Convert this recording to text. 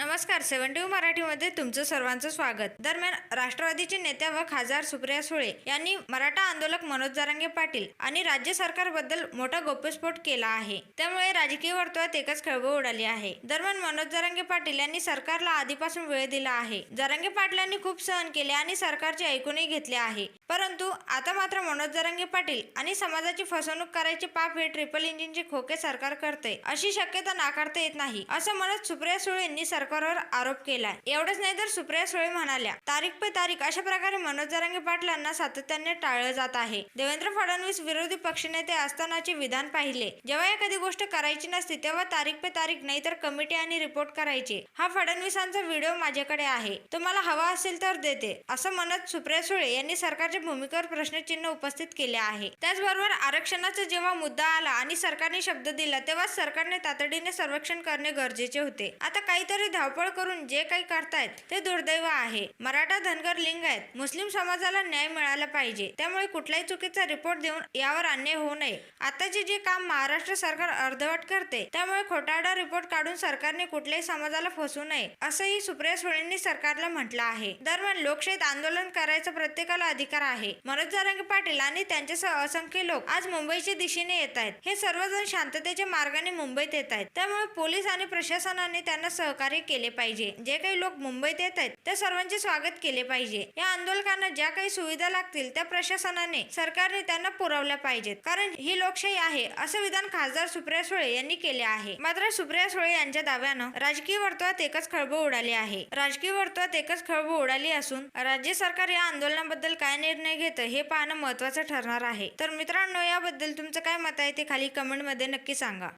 नमस्कार सेव्हन्टी मराठीमध्ये तुमचं सर्वांचं स्वागत. दरम्यान राष्ट्रवादीचे नेत्या व खासदार सुप्रिया सुळे यांनी मराठा आंदोलक मनोज जारांगे पाटील आणि राज्य सरकारबद्दल मोठा गोप्यस्फोट केला आहे. त्यामुळे राजकीय वर्तुळात एकच खळबळ उडाली आहे. दरम्यान मनोज जारांगे पाटील यांनी सरकारला आधीपासून वेळ दिला आहे. जारांगे पाटलांनी खूप सहन केले आणि सरकारचे ऐकूनही घेतले आहे. परंतु आता मात्र मनोज जारांगे पाटील आणि समाजाची फसवणूक करायचे पाप हे ट्रिपल इंजिनचे खोके सरकार करते अशी शक्यता नाकारता येत नाही असं म्हणत सुप्रिया सुळे यांनी सरकारवर आरोप केला एवढंच नाही तर सुप्रिया सुळे म्हणाल्या तारीख पे तारीख अशा प्रकारे मनोज जरांगे पाटलांना सातत्याने टाळलं जात आहे. देवेंद्र फडणवीस विरोधी पक्षनेते असतानाचे विधान पाहिले. जेव्हा एखादी गोष्ट करायची नसते तेव्हा तारीख पे तारीख नाही तर कमिटी आणि रिपोर्ट करायचे. हा फडणवीसांचा व्हिडिओ माझ्याकडे आहे. तुम्हाला हवा असेल तर देते असं म्हणत सुप्रिया सुळे यांनी सरकारच्या भूमिकेवर प्रश्नचिन्ह उपस्थित केले आहे. त्याचबरोबर आरक्षणाचा जेव्हा मुद्दा आला आणि सरकारने शब्द दिला तेव्हा सरकारने तातडीने सर्वेक्षण करणे गरजेचे होते. आता काहीतरी धावपळ करून जे काही करतायत ते दुर्दैव आहे. मराठा धनगर लिंगायत मुस्लिम समाजाला न्याय मिळाला पाहिजे. त्यामुळे कुठलाही चुकीचा रिपोर्ट देऊन यावर अन्याय होऊ नये. आताचे जे काम महाराष्ट्र सरकार अर्धवट करते त्यामुळे खोटारडा रिपोर्ट काढून सरकारने कुठल्याही समाजाला फसू नये असंही सुप्रिया सुळेंनी सरकारला म्हटलं आहे. दरम्यान लोकशाहीत आंदोलन करायचा प्रत्येकाला अधिकार आहे मनोज जारंगे पाटील आणि त्यांच्यासह असंख्य लोक आज मुंबईच्या दिशेने येत आहेत. हे सर्वजण शांततेच्या मार्गाने मुंबईत येत आहेत. त्यामुळे पोलीस आणि प्रशासनाने त्यांना सहकार्य केले पाहिजे. जे काही लोक मुंबईत येत आहेत त्या सर्वांचे स्वागत केले पाहिजे. या आंदोलकांना ज्या काही सुविधा लागतील त्या प्रशासनाने सरकारने त्यांना पुरवल्या पाहिजेत. कारण ही लोकशाही आहे असं विधान खासदार सुप्रिया सुळे यांनी केले आहे. मात्र सुप्रिया सुळे यांच्या दाव्यानं राजकीय वर्तुळात एकच खळबळ उडाली आहे. राजकीय वर्तुळात एकच खळबळ उडाली असून राज्य सरकार या आंदोलनाबद्दल काय निर्णय घेतं हे पाहणं महत्त्वाचं ठरणार आहे. तर मित्रांनो याबद्दल तुमचं काय मत आहे ते खाली कमेंटमध्ये नक्की सांगा.